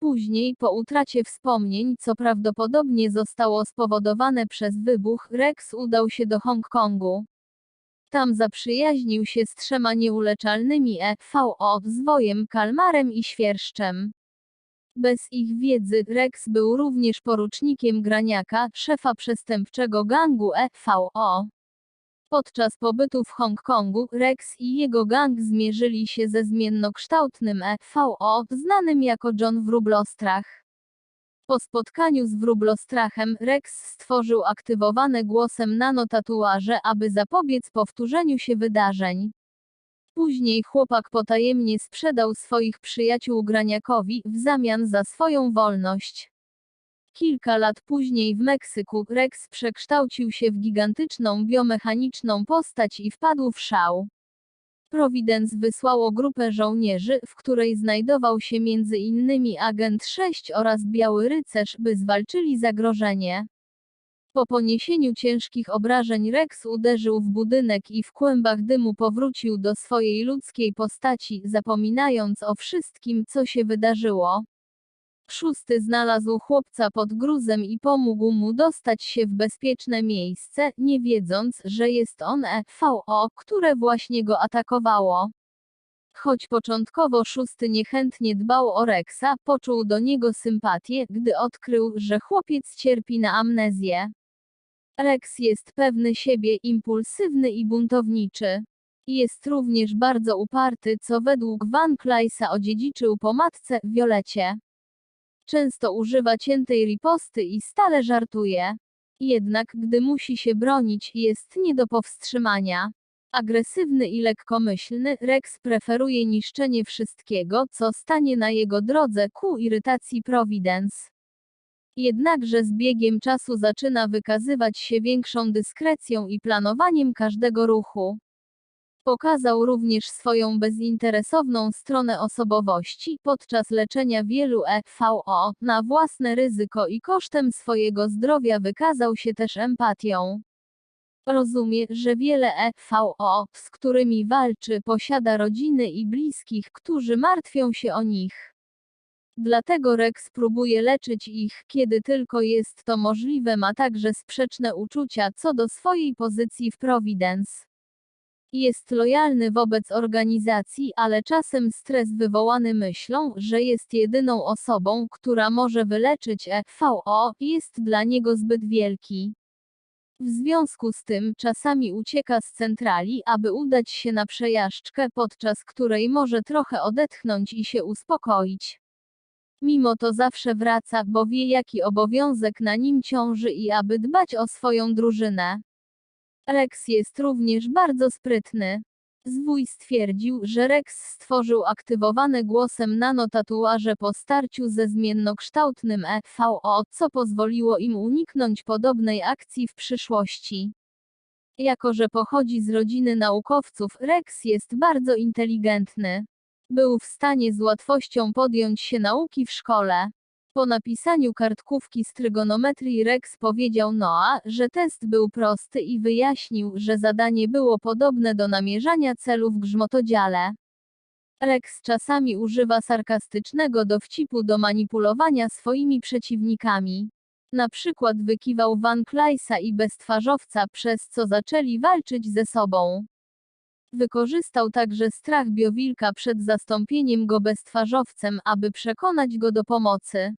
Później, po utracie wspomnień, co prawdopodobnie zostało spowodowane przez wybuch, Rex udał się do Hongkongu. Tam zaprzyjaźnił się z trzema nieuleczalnymi EVO, zwojem, kalmarem i świerszczem. Bez ich wiedzy, Rex był również porucznikiem Graniaka, szefa przestępczego gangu EVO. Podczas pobytu w Hongkongu, Rex i jego gang zmierzyli się ze zmiennokształtnym EVO, znanym jako John Wróblostrach. Po spotkaniu z Wróblostrachem, Rex stworzył aktywowane głosem nanotatuaże, aby zapobiec powtórzeniu się wydarzeń. Później chłopak potajemnie sprzedał swoich przyjaciół Graniakowi w zamian za swoją wolność. Kilka lat później w Meksyku Rex przekształcił się w gigantyczną biomechaniczną postać i wpadł w szał. Providence wysłało grupę żołnierzy, w której znajdował się innymi agent 6 oraz Biały Rycerz, by zwalczyli zagrożenie. Po poniesieniu ciężkich obrażeń Rex uderzył w budynek i w kłębach dymu powrócił do swojej ludzkiej postaci, zapominając o wszystkim, co się wydarzyło. Szósty znalazł chłopca pod gruzem i pomógł mu dostać się w bezpieczne miejsce, nie wiedząc, że jest on EVO, które właśnie go atakowało. Choć początkowo szósty niechętnie dbał o Rexa, poczuł do niego sympatię, gdy odkrył, że chłopiec cierpi na amnezję. Rex jest pewny siebie, impulsywny i buntowniczy. Jest również bardzo uparty, co według Van Kleisa odziedziczył po matce, Violecie. Często używa ciętej riposty i stale żartuje. Jednak gdy musi się bronić, jest nie do powstrzymania. Agresywny i lekkomyślny, Rex preferuje niszczenie wszystkiego, co stanie na jego drodze ku irytacji Providence. Jednakże z biegiem czasu zaczyna wykazywać się większą dyskrecją i planowaniem każdego ruchu. Pokazał również swoją bezinteresowną stronę osobowości podczas leczenia wielu EVO na własne ryzyko i kosztem swojego zdrowia wykazał się też empatią. Rozumie, że wiele EVO, z którymi walczy, posiada rodziny i bliskich, którzy martwią się o nich. Dlatego Rex próbuje leczyć ich, kiedy tylko jest to możliwe, ma także sprzeczne uczucia co do swojej pozycji w Providence. Jest lojalny wobec organizacji, ale czasem stres wywołany myślą, że jest jedyną osobą, która może wyleczyć EVO, jest dla niego zbyt wielki. W związku z tym czasami ucieka z centrali, aby udać się na przejażdżkę, podczas której może trochę odetchnąć i się uspokoić. Mimo to zawsze wraca, bo wie jaki obowiązek na nim ciąży i aby dbać o swoją drużynę. Rex jest również bardzo sprytny. Zwój stwierdził, że Rex stworzył aktywowane głosem nanotatuaże po starciu ze zmiennokształtnym EVO, co pozwoliło im uniknąć podobnej akcji w przyszłości. Jako że pochodzi z rodziny naukowców, Rex jest bardzo inteligentny. Był w stanie z łatwością podjąć się nauki w szkole. Po napisaniu kartkówki z trygonometrii Rex powiedział Noah, że test był prosty i wyjaśnił, że zadanie było podobne do namierzania celu w grzmotodziale. Rex czasami używa sarkastycznego dowcipu do manipulowania swoimi przeciwnikami. Na przykład wykiwał Van Kleisa i beztwarzowca, przez co zaczęli walczyć ze sobą. Wykorzystał także strach Biowilka przed zastąpieniem go beztwarzowcem, aby przekonać go do pomocy.